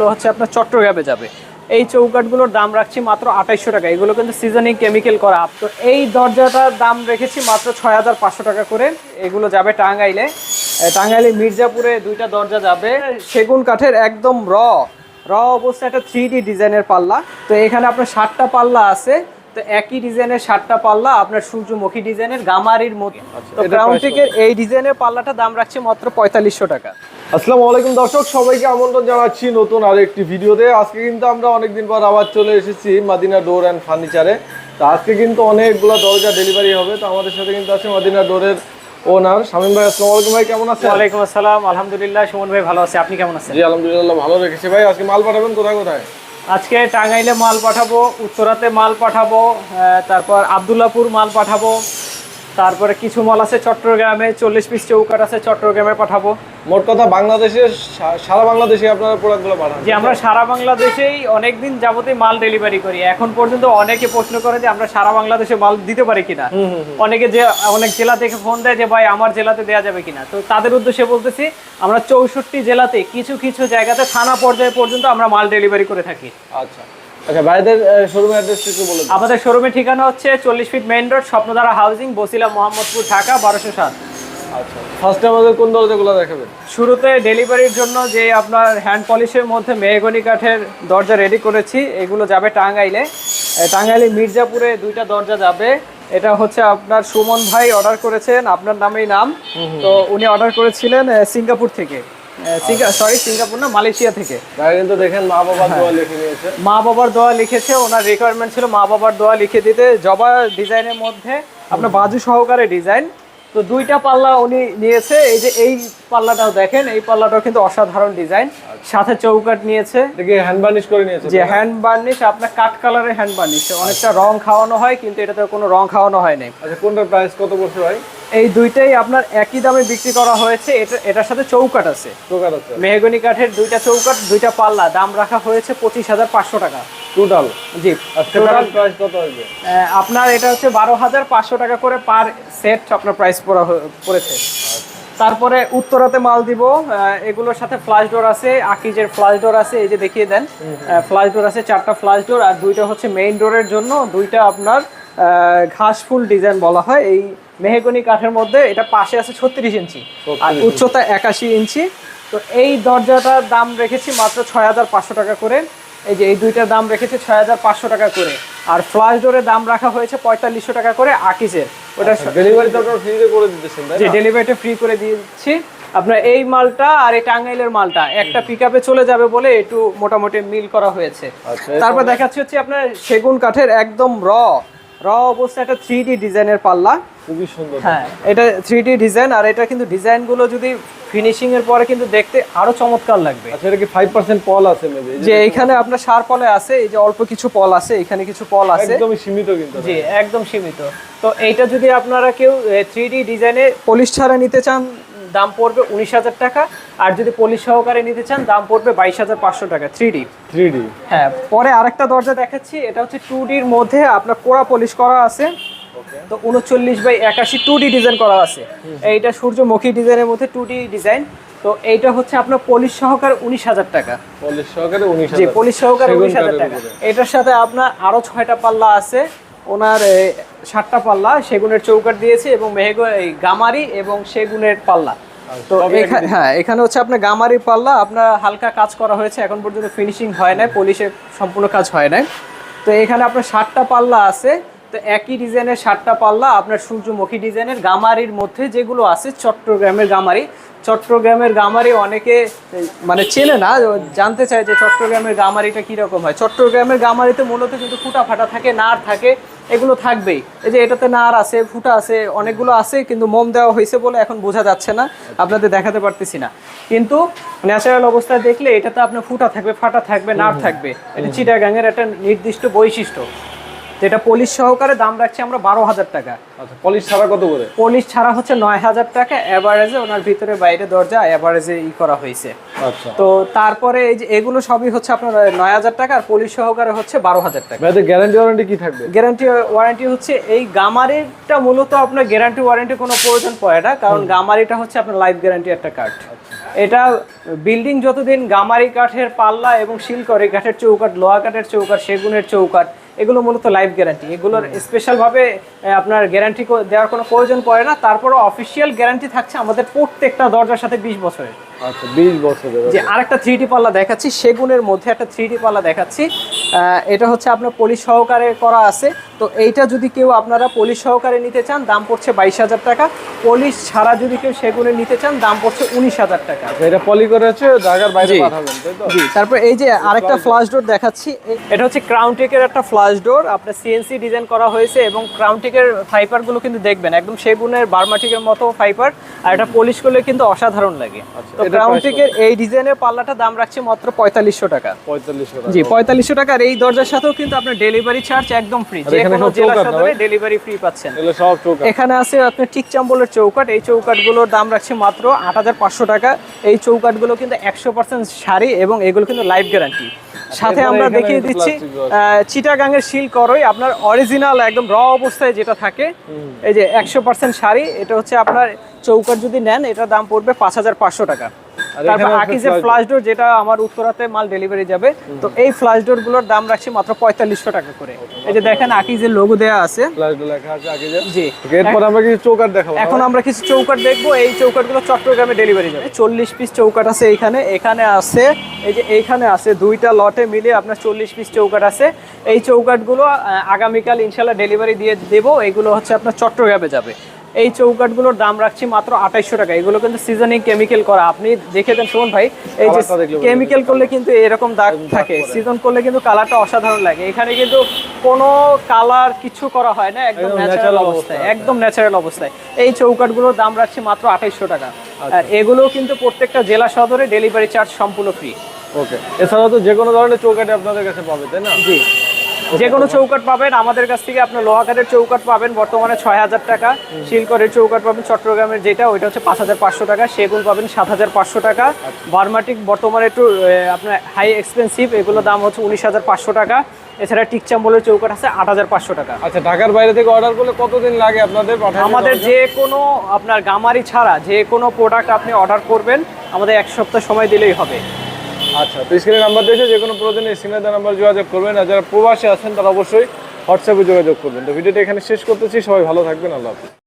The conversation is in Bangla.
এগুলো হচ্ছে আপনার চট্টগ্রামে যাবে। এই চৌকাটগুলোর দাম রাখছি মাত্র আঠাইশশো টাকা। এগুলো কিন্তু সিজনিং কেমিক্যাল করা। তো এই দরজাটার দাম রেখেছি মাত্র ছয় হাজার পাঁচশো টাকা করে। এগুলো যাবে টাঙ্গাইলে। টাঙ্গাইলে মির্জাপুরে দুইটা দরজা যাবে। সেগুন কাঠের একদম র। র অবস্থা একটা থ্রি ডি ডিজাইনের পাল্লা। তো এখানে আপনার ষাটটা পাল্লা আছে। তো একই ডিজাইনের ষাটটা পাল্লা আপনার সূর্যমুখী ডিজাইনের গামারির মতো। তো আচ্ছা, এই ডিজাইনের পাল্লাটা দাম রাখছি মাত্র পঁয়তাল্লিশশো টাকা। আসসালামু আলাইকুম দর্শক সবাইকে আমন্ত্রণ জানাচ্ছি নতুন আরেকটি ভিডিওতে। আজকে কিন্তু আমরা অনেকদিন পর আবার চলে এসেছি মাদিনা ডোর অ্যান্ড ফার্নিচারে। তো আজকে কিন্তু অনেকগুলো দরজা ডেলিভারি হবে তো আমাদের সাথে কিন্তু আছে মাদিনা ডোরের ওনার শামীম ভাই। আসসালামু আলাইকুম ভাই কেমন আছেন? ওয়ালাইকুম আসসালাম আলহামদুলিল্লাহ সুমন ভাই ভালো আছে আপনি কেমন আছেন? জি আলহামদুলিল্লাহ ভালো রেখেছি ভাই। আজকে মাল পাঠাবেন কোথায় কোথায়? আজকে টাঙ্গাইলে মাল পাঠাবো উত্তরাতে মাল পাঠাবো তারপর আবদুল্লাপুর মাল পাঠাবো তারপরে কিছু মাল আছে চট্টগ্রামে চল্লিশ পিস চৌকাট আছে চট্টগ্রামে পাঠাবো। মোট কথা বাংলাদেশে সারা বাংলাদেশে আপনারা প্রোডাক্টগুলো পাঠান। যে আমরা সারা বাংলাদেশেই অনেকদিন যাবতীয় মাল ডেলিভারি করি। এখন পর্যন্ত অনেকে প্রশ্ন করে যে আমরা সারা বাংলাদেশে মাল দিতে পারি কিনা। অনেকে যে অনেক জেলা থেকে ফোন দেয় যে ভাই আমার জেলাতে দেওয়া যাবে কিনা? তো তাদের উদ্দেশ্যে বলতেছি আমরা চৌষট্টি জেলাতে কিছু কিছু জায়গাতে থানা পর্যায়ে পর্যন্ত আমরা মাল ডেলিভারি করে থাকি। আচ্ছা। আচ্ছা ভাইদের শোরুম অ্যাড্রেস একটু বলে দিন। আমাদের শোরুমের ঠিকানা হচ্ছে চল্লিশ feet main road Swapnodhara housing Bosila Mohammadpur Dhaka বারোশো সাত। আচ্ছা। ফার্স্টে আমাদের কোন দরজাগুলো দেখাবেন? শুরুতে ডেলিভারির জন্য যে আপনার হ্যান্ড পলিশের মধ্যে মেহগনি কাঠের দরজা রেডি করেছি এগুলো যাবে টাঙ্গাইলে। টাঙ্গাইলে মির্জাপুরে দুইটা দরজা যাবে। এটা হচ্ছে আপনার সুমন ভাই অর্ডার করেছেন আপনার নামেই নাম। তো উনি অর্ডার করেছিলেন সিঙ্গাপুর থেকে। সরি সিঙ্গাপুর না মালয়েশিয়া থেকে। কিন্তু দেখেন মা বাবার দোয়া লিখে নিয়েছে। মা বাবার দোয়া লিখেছে ওনার রিকোয়ারমেন্ট ছিল মা বাবার দোয়া লিখে দিতে। জবা ডিজাইনের মধ্যে আপনার বাজু সহকারে ডিজাইন তো দুইটা পাল্লা উনি নিয়েছে এই যে এই পাল্লাটাও দেখেন এই পাল্লাটাও কিন্তু অসাধারণ ডিজাইন। সাথে চৌকাট নিয়েছে। দেখি হ্যান্ড বার্নিশ করে নিয়েছে যে হ্যান্ড বার্নিশ আপনার কাট কালারের হ্যান্ড বার্নিশ অনেকটা রং খাওয়ানো হয় কিন্তু এটাতে কোনো রং খাওয়ানো হয় নাই। আচ্ছা কোনটার প্রাইস কত বছর ভাই এই দুইটাই আপনার একই দামে বিক্রি করা হয়েছে। এটা এটার সাথে চৌকাট আছে। মেহগনি কাঠের দুইটা চৌকাট দুইটা পাল্লা। দাম রাখা হয়েছে পঁচিশ হাজার পাঁচশো টাকা। টোটাল জি। সেটার প্রাইস কত আসবে? আপনার এটা হচ্ছে বারো হাজার পাঁচশো টাকা করে পার সেট আপনার প্রাইস পড়া পড়েছে। তারপরে উত্তরাতে মাল দিব। এগুলোর সাথে ফ্লাশ ডোর আছে আকিজের ফ্লাশ ডোর আছে এই যে দেখিয়ে দেন। ফ্লাশ ডোর আছে চারটা ফ্লাশ ডোর আর দুইটা হচ্ছে মেইন ডোরের জন্য। দুইটা আপনার ঘাস ফুল ডিজাইন বলা হয়। এই মেহেগনি কাঠের মধ্যে এটা পাশে আছে ছত্রিশ ইঞ্চি আর উচ্চতা একাশি ইঞ্চি। তো এই দরজাটার দাম রেখেছি মাত্র ছয় হাজার পাঁচশো টাকা করে। এই যে এই দুইটার দাম রেখেছে ছয় হাজার পাঁচশো টাকা করে। আর ফ্লাশ ডোরের দাম রাখা হয়েছে পঁয়তাল্লিশশো টাকা করে আকিজের ওটা ডেলিভারি তো আপনারা করে দিতেছেন ডেলিভারিটা ফ্রি করে দিয়েছি। আপনার এই মালটা আর এই টাঙ্গাইলের মালটা একটা পিক চলে যাবে বলে একটু মোটামুটি মিল করা হয়েছে। আচ্ছা তারপর দেখাচ্ছি হচ্ছে আপনার সেগুন কাঠের একদম র র অবস্থা একটা থ্রি ডি ডিজাইনের পাল্লা। খুবই সুন্দর। হ্যাঁ এটা থ্রি ডি ডিজাইন আর এটা কিন্তু ডিজাইনগুলো যদি ফিনিশিং এর পরে কিন্তু দেখতে আরও চমৎকার লাগবে। আচ্ছা এটা কি পল আছে মেবি যে আপনার সার পলে আছে এই যে অল্প কিছু পল আছে এখানে কিছু পল আছে। সীমিত কিন্তু জি একদম সীমিত। তো এইটা যদি আপনারা কেউ থ্রি ডি ডিজাইনে পলিশ ছাড়া নিতে চান দাম পড়বে উনিশ হাজার টাকা। আর যদি পলিশ সহকারে নিতে চান দাম পড়বে বাইশ হাজার পাঁচশো টাকা থ্রি ডি থ্রি ডি হ্যাঁ পরে আরেকটা দরজা দেখাচ্ছি এটা হচ্ছে টু ডির মধ্যে আপনার কোড়া পলিশ করা আছে। তো উনচল্লিশ বাই একাশি টু ডি ডিজাইন করা আছে। এইটা সূর্যমুখী ডিজাইনের মধ্যে টু ডি ডিজাইন তো এইটা হচ্ছে আপনার পলিশ সহকারে উনিশ হাজার টাকা। পলিশ সহকারে উনিশ জি পুলিশ সহকারে উনিশ হাজার টাকা। এটার সাথে আপনার আরও ছয়টা পাল্লা আছে। ওনার সাতটা পাল্লা সেগুনের চৌকাট দিয়েছে এবং মেহেগো এই গামারি এবং সেগুনের পাল্লা। তো এখানে হ্যাঁ এখানে হচ্ছে আপনার গামারি পাল্লা আপনার হালকা কাজ করা হয়েছে এখন পর্যন্ত ফিনিশিং হয় নাই পলিশের সম্পূর্ণ কাজ হয় নাই। তো এখানে আপনার সাতটা পাল্লা আছে তো একই ডিজাইনের সাতটা পাল্লা আপনার সূর্যমুখী ডিজাইনের গামারির মধ্যে যেগুলো আছে চট্টগ্রামের গামারি। চট্টগ্রামের গামারি অনেকে মানে চেনে না জানতে চায় যে চট্টগ্রামের গামারিটা কীরকম হয়। চট্টগ্রামের গামারিতে মূলত কিন্তু ফুটা ফাটা থাকে নার থাকে এগুলো থাকবেই। এই যে এটাতে নার আছে, ফুটা আছে, অনেকগুলো আছে, কিন্তু মোম দেওয়া হয়েছে বলে এখন বোঝা যাচ্ছে না, আপনাদের দেখাতে পারতেছি না। কিন্তু ন্যাচারাল অবস্থায় দেখলে এটাতে আপনার ফুটা থাকবে, ফাটা থাকবে নার থাকবে। এটা চিটাগাঙের একটা নির্দিষ্ট বৈশিষ্ট্য। যেটা পলিশ সহকারে দাম রাখছি আমরা বারো হাজার টাকা। আচ্ছা পলিশ ছাড়া কত করে? পলিশ ছাড়া হচ্ছে নয় হাজার টাকা অ্যাভারেজে ওনার ভিতরে বাইরে দরজা অ্যাভারেজে ই করা হয়েছে। আচ্ছা। তো তারপরে এই যে এগুলো সবই হচ্ছে আপনার নয় হাজার টাকা আর পলিশ সহকারে হচ্ছে বারো হাজার টাকা। গ্যারান্টি ওয়ারেন্টি কি থাকবে? গ্যারান্টি ওয়ারেন্টি হচ্ছে এই গামারিটা মূলত আপনার গ্যারান্টি ওয়ারেন্টি কোনো প্রয়োজন পড়ে না কারণ গামারিটা হচ্ছে আপনার লাইফ গ্যারান্টি একটা কার্ড এটা বিল্ডিং যতদিন গামারি কাঠের পাল্লা এবং শিলকরি কাঠের চৌকাঠ লোহা কাঠের চৌকাঠ সেগুনের চৌকাঠ এগুলো মূলত লাইফ গ্যারান্টি এগুলোর স্পেশালভাবে আপনার গ্যারান্টি দেওয়ার কোনো প্রয়োজন পড়ে না। তারপরও অফিসিয়াল গ্যারান্টি থাকছে আমাদের প্রত্যেকটা দরজার সাথে বিশ বছরের। আচ্ছা বিশ বছরের যে আরেকটা পাল্লা দেখাচ্ছি সেগুনের মধ্যে একটা পাল্লা দেখাচ্ছি। এটা হচ্ছে আপনার পলিশ সহকারে করা আছে। তো এইটা যদি কেউ আপনারা পলিশ সহকারে নিতে চান দাম পড়ছে বাইশ হাজার টাকা। পলিশ ছাড়া যদি কেউ সেগুনে নিতে চান দাম পড়ছে উনিশ হাজার টাকা। আচ্ছা, এটা পলি করে হচ্ছে ঢাকার বাইরে পাঠাবেন জি তারপর এই যে আরেকটা ফ্লাশ ডোর দেখাচ্ছি এটা হচ্ছে ক্রাউন টেকের একটা ফ্লাশ ডোর আপনার সিএনসি ডিজাইন করা হয়েছে এবং ক্রাউন টেকের ফাইবার কিন্তু দেখবেন একদম সেগুনের বার্মাটিকের মতো ফাইবার আর এটা পলিশ করলে কিন্তু অসাধারণ লাগে। তো ক্রাউন টেকের এই ডিজাইনের পাল্লাটা দাম রাখছে মাত্র পঁয়তাল্লিশশো টাকা। পঁয়তাল্লিশশো জি পঁয়তাল্লিশশো টাকার এই দরজার সাথেও কিন্তু আপনার ডেলিভারি চার্জ একদম ফ্রি যে কোনো জেলা সদরে ডেলিভারি ফ্রি পাচ্ছেন। এখানে আছে আপনার টিক চাম্বলের চৌকাট এই চৌকাটগুলোর দাম রাখছে মাত্র আট হাজার পাঁচশো টাকা। এই চৌকাটগুলো কিন্তু একশো পার্সেন্ট শাড়ি এবং এগুলো কিন্তু লাইফ গ্যারান্টি সাথে আমরা দেখিয়ে দিচ্ছি দেওয়া চিটাগাঙের শিল করই আপনার অরিজিনাল একদম র অবস্থায় যেটা থাকে এই যে একশো পার্সেন্ট শাড়ি এটা হচ্ছে আপনার চৌকাট যদি নেন এটার দাম পড়বে পাঁচ হাজার পাঁচশো টাকা। তারপর এখানে আকিজের ফ্লাশ ডোর যেটা আমার উত্তরাতে মাল ডেলিভারি যাবে। তো এই ফ্লাশ ডোরগুলোর দাম রাখছি মাত্র পঁয়তাল্লিশশো টাকা করে। এই যে দেখেন আকিজের লোগো আছে। জি। এরপর আমরা কিছু চৌকাট দেখাবো। এখন আমরা কিছু চৌকাট দেখব। এই চৌকাটগুলো চট্টগ্রামে ডেলিভারি যাবে। চল্লিশ পিস চৌকাট আছে এইখানে এখানে আছে এই যে এইখানে আছে দুইটা লটে মিলে আপনার চল্লিশ পিস চৌকাট আছে। এই চৌকাটগুলো আগামীকাল ইনশাল্লাহ ডেলিভারি দিয়ে দেবো। এগুলো হচ্ছে আপনার চট্টগ্রামে যাবে। এই চৌকাটগুলোর দাম রাখছি মাত্র আঠাইশশো টাকা। এগুলো কিন্তু সিজনিং কেমিক্যাল করা। আপনি দেখে দেন সুমন ভাই এই যে কেমিক্যাল করলে কিন্তু এরকম দাগ থাকে। সিজন করলে কিন্তু কালারটা অসাধারণ লাগে। এখানে কিন্তু কোনো কালার কিছু করা হয় না একদম একদম ন্যাচারাল অবস্থায় একদম ন্যাচারাল অবস্থায়। এই চৌকাটগুলোর দাম রাখছি মাত্র আঠাইশশো টাকা। আচ্ছা। আর এগুলো কিন্তু প্রত্যেকটা জেলা সদরে ডেলিভারি চার্জ সম্পূর্ণ ফ্রি ওকে এছাড়াও তো যে কোনো ধরনের চৌকাটে আপনাদের কাছে পাবে তাই না? জি। যে কোনো চৌকাট পাবেন। আমাদের কাছ থেকে আপনার লোহাকারের চৌকাট পাবেন। বর্তমানে ছয় হাজার টাকা। শিলকরের চৌকাট পাবেন চট্টগ্রামের যেটা ওইটা হচ্ছে পাঁচ হাজার পাঁচশো টাকা। সেগুন পাবেন সাত হাজার পাঁচশো টাকা। বার্মাটিক বর্তমানে একটু আপনার হাই এক্সপেন্সিভ এগুলো দাম হচ্ছে উনিশ হাজার পাঁচশো টাকা। এছাড়া টিকচাম্বলের চৌকাট আছে আট হাজার পাঁচশো টাকা। আচ্ছা ঢাকার বাইরে থেকে অর্ডার করলে কতদিন লাগে আপনাদের আমাদের যে কোনো আপনার গামারি ছাড়া যে কোনো প্রোডাক্ট আপনি অর্ডার করবেন। আমাদের এক সপ্তাহ সময় দিলেই হবে। আচ্ছা তো স্ক্রিনে নাম্বার দিয়েছে যে কোনো প্রয়োজনে স্ক্রিনে দেওয়া নাম্বার যোগাযোগ করবেন, আর যারা প্রবাসী আছেন তারা অবশ্যই হোয়াটসঅ্যাপে যোগাযোগ করবেন। তো ভিডিওটা এখানে শেষ করতেছি, সবাই ভালো থাকবেন, আল্লাহ হাফিজ।